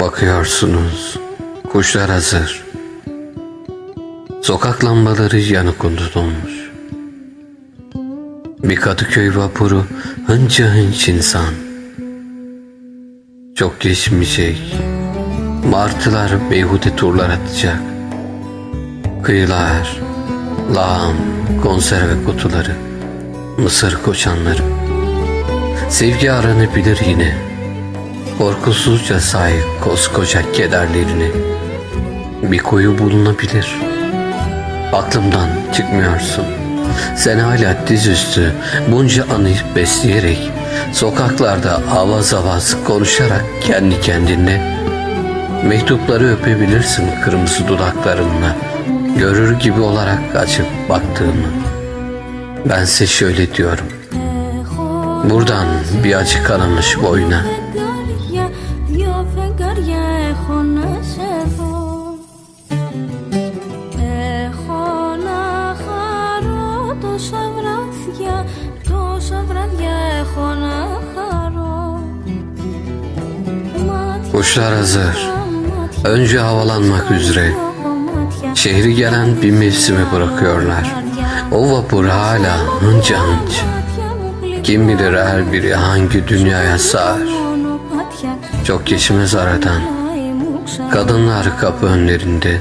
Bakıyorsunuz, kuşlar hazır. Sokak lambaları yanık unutulmuş. Bir Kadıköy vapuru hınca hınç insan. Çok geçmeyecek. Martılar beyhude turlar atacak. Kıyılar, lağım, konserve kutuları, mısır koçanları. Sevgi aranabilir yine. Korkusuzca say koskoca kederlerini Bir koyu bulunabilir. Aklımdan çıkmıyorsun. Sen hala dizüstü bunca anıyı besleyerek Sokaklarda avaz avaz konuşarak kendi kendine Mektupları öpebilirsin kırmızı dudaklarınla. Görür gibi olarak açıp baktığımı. Bense şöyle diyorum. Buradan bir acı kanamış boyuna φεγγάρια έχω να σε δω Έχω να χαρώ τόσα βράδια, τόσα βράδια έχω να χαρώ Μάτια, Kuşlar hazır. μάτια, Önce havalanmak üzere. κομμάτια Şehri gelen bir mevsime bırakıyorlar. O vapur hala hınca hınç. Μάτια μου γλυκά, Kim bilir her biri hangi dünyaya sığar. çok geçmez aradan. Kadınlar kapı önlerinde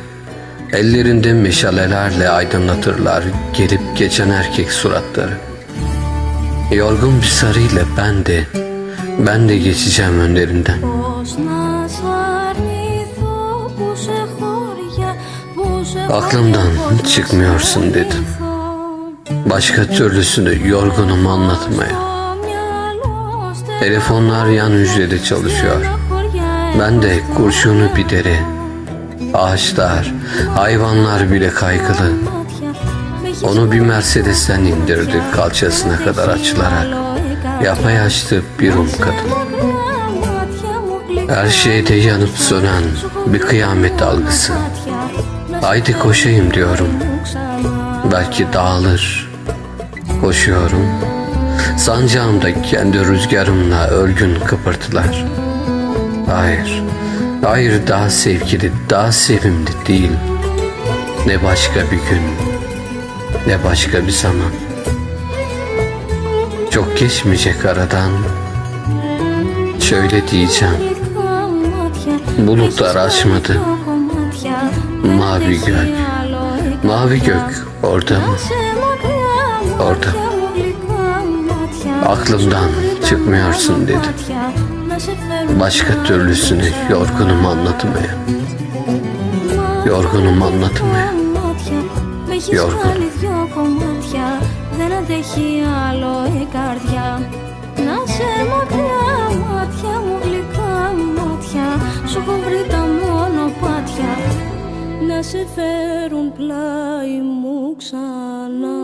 Ellerinde meşalelerle aydınlatırlar Gelip geçen erkek suratları. Yorgun bir sarıyla ben de Ben de geçeceğim önlerinden. Aklımdan çıkmıyorsun dedim. Başka türlüsünü yorgunum anlatmaya. Telefonlar yan hücrede çalışıyor. Ben de kurşunu bir dere Ağaçlar, hayvanlar bile kaygılı. Onu bir Mercedes'ten indirdi kalçasına kadar açılarak. Yapayaştı bir um kadın. Her şeyde yanıp sönen bir kıyamet algısı. Haydi koşayım diyorum. Belki dağılır. Koşuyorum. Sancağımda kendi rüzgarımla örgün kıpırtılar. Hayır, hayır daha sevgili, daha sevimli değil. Ne başka bir gün, ne başka bir zaman. Çok geçmeyecek aradan, şöyle diyeceğim. Bulutlar açmadı, mavi gök, mavi gök orada mı? Orada. Aklımdan çıkmıyorsun dedim. Μάτια, να σε φέρουν Başka türlüsünü yorgunum anlatmaya. Yorgunum anlatmaya. μάτια. Με έχεις Γιώργο. βάλει δυο κομμάτια, δεν αντέχει άλλο η καρδιά. Να σε μακριά, μάτια μου γλυκά μάτια, σου έχω βρει τα μονοπάτια. Να σε φέρουν πλάι μου ξανά.